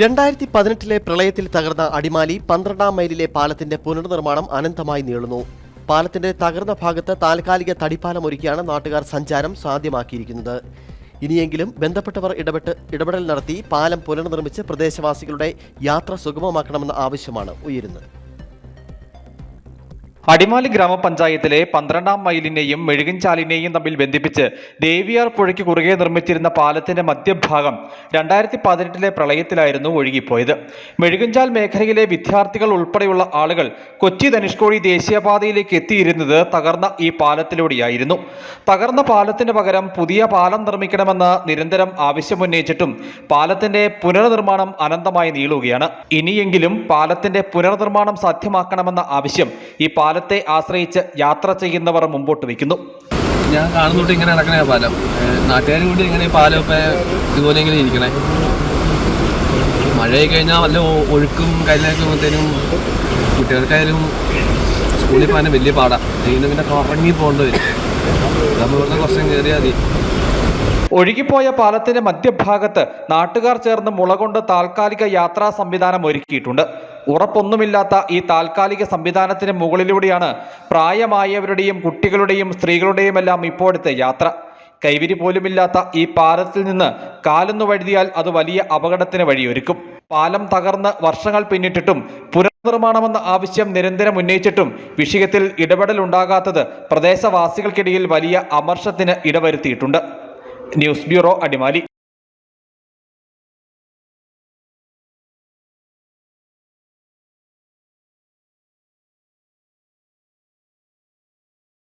രണ്ടായിരത്തി പതിനെട്ടിലെ പ്രളയത്തിൽ തകർന്ന അടിമാലി പന്ത്രണ്ടാം മൈലിലെ പാലത്തിന്റെ പുനർനിർമ്മാണം അനന്തമായി നീളുന്നു. പാലത്തിന്റെ തകർന്ന ഭാഗത്ത് താൽക്കാലിക തടിപ്പാലം ഒരുക്കിയാണ് നാട്ടുകാർ സഞ്ചാരം സാധ്യമാക്കിയിരിക്കുന്നത്. ഇനിയെങ്കിലും ബന്ധപ്പെട്ടവർ ഇടപെട്ട് ഇടപെടൽ നടത്തി പാലം പുനർനിർമ്മിച്ച് പ്രദേശവാസികളുടെ യാത്ര സുഗമമാക്കണമെന്ന ആവശ്യമാണ് ഉയരുന്നത്. അടിമാലി ഗ്രാമപഞ്ചായത്തിലെ പന്ത്രണ്ടാം മൈലിനെയും മെഴുകിൻചാലിനെയും തമ്മിൽ ബന്ധിപ്പിച്ച് ദേവിയാർ പുഴയ്ക്ക് കുറുകെ നിർമ്മിച്ചിരുന്ന പാലത്തിന്റെ മധ്യഭാഗം രണ്ടായിരത്തി പതിനെട്ടിലെ പ്രളയത്തിലായിരുന്നു ഒഴുകിപ്പോയത്. മെഴുകിൻചാൽ മേഖലയിലെ വിദ്യാർത്ഥികൾ ഉൾപ്പെടെയുള്ള ആളുകൾ കൊച്ചി ധനുഷ്കോടി ദേശീയപാതയിലേക്ക് എത്തിയിരുന്നത് തകർന്ന ഈ പാലത്തിലൂടെയായിരുന്നു. തകർന്ന പാലത്തിന് പകരം പുതിയ പാലം നിർമ്മിക്കണമെന്ന് നിരന്തരം ആവശ്യമുന്നയിച്ചിട്ടും പാലത്തിന്റെ പുനർനിർമ്മാണം അനന്തമായി നീളുകയാണ്. ഇനിയെങ്കിലും പാലത്തിന്റെ പുനർനിർമ്മാണം സാധ്യമാക്കണമെന്ന ആവശ്യം ഈ പാലത്തെ ആശ്രയിച്ച് യാത്ര ചെയ്യുന്നവർ മുമ്പോട്ട് വയ്ക്കുന്നു ഞാൻ കാണുന്നോട്ട് ഇങ്ങനെ നടക്കണേ പാലം. നാട്ടുകാർ കൂടി ഇങ്ങനെ പാലമൊക്കെ പാലം ഇപ്പം ഇതുപോലെ ഇങ്ങനെ ഇരിക്കണേ. മഴയായി കഴിഞ്ഞാൽ നല്ല ഒഴുക്കും ഒഴുക്കും വന്നതിനും കുട്ടികൾക്കായാലും സ്കൂളിൽ പോകാനും വലിയ പാടാണ് ഇതിന് പിന്നെ കറങ്ങി പോകേണ്ടി വരും. നമ്മൾ ഇവിടുന്ന് കുറച്ചും കയറിയാൽ മതി. ഒഴുകിപ്പോയ പാലത്തിന്റെ മധ്യഭാഗത്ത് നാട്ടുകാർ ചേർന്ന് മുളകൊണ്ട് താൽക്കാലിക യാത്രാ സംവിധാനം ഒരുക്കിയിട്ടുണ്ട്. ഉറപ്പൊന്നുമില്ലാത്ത ഈ താൽക്കാലിക സംവിധാനത്തിന് മുകളിലൂടെയാണ് പ്രായമായവരുടെയും കുട്ടികളുടെയും സ്ത്രീകളുടെയും എല്ലാം ഇപ്പോഴത്തെ യാത്ര. കൈവിരി പോലുമില്ലാത്ത ഈ പാലത്തിൽ നിന്ന് കാലൊന്നു വഴുതിയാൽ അത് വലിയ അപകടത്തിന് വഴിയൊരുക്കും. പാലം തകർന്ന് വർഷങ്ങൾ പിന്നിട്ടിട്ടും പുനർനിർമ്മാണമെന്ന ആവശ്യം നിരന്തരം ഉന്നയിച്ചിട്ടും വിഷയത്തിൽ ഇടപെടൽ ഉണ്ടാകാത്തത് പ്രദേശവാസികൾക്കിടയിൽ വലിയ അമർഷത്തിന് ഇടവരുത്തിയിട്ടുണ്ട്. News bureau Adimali.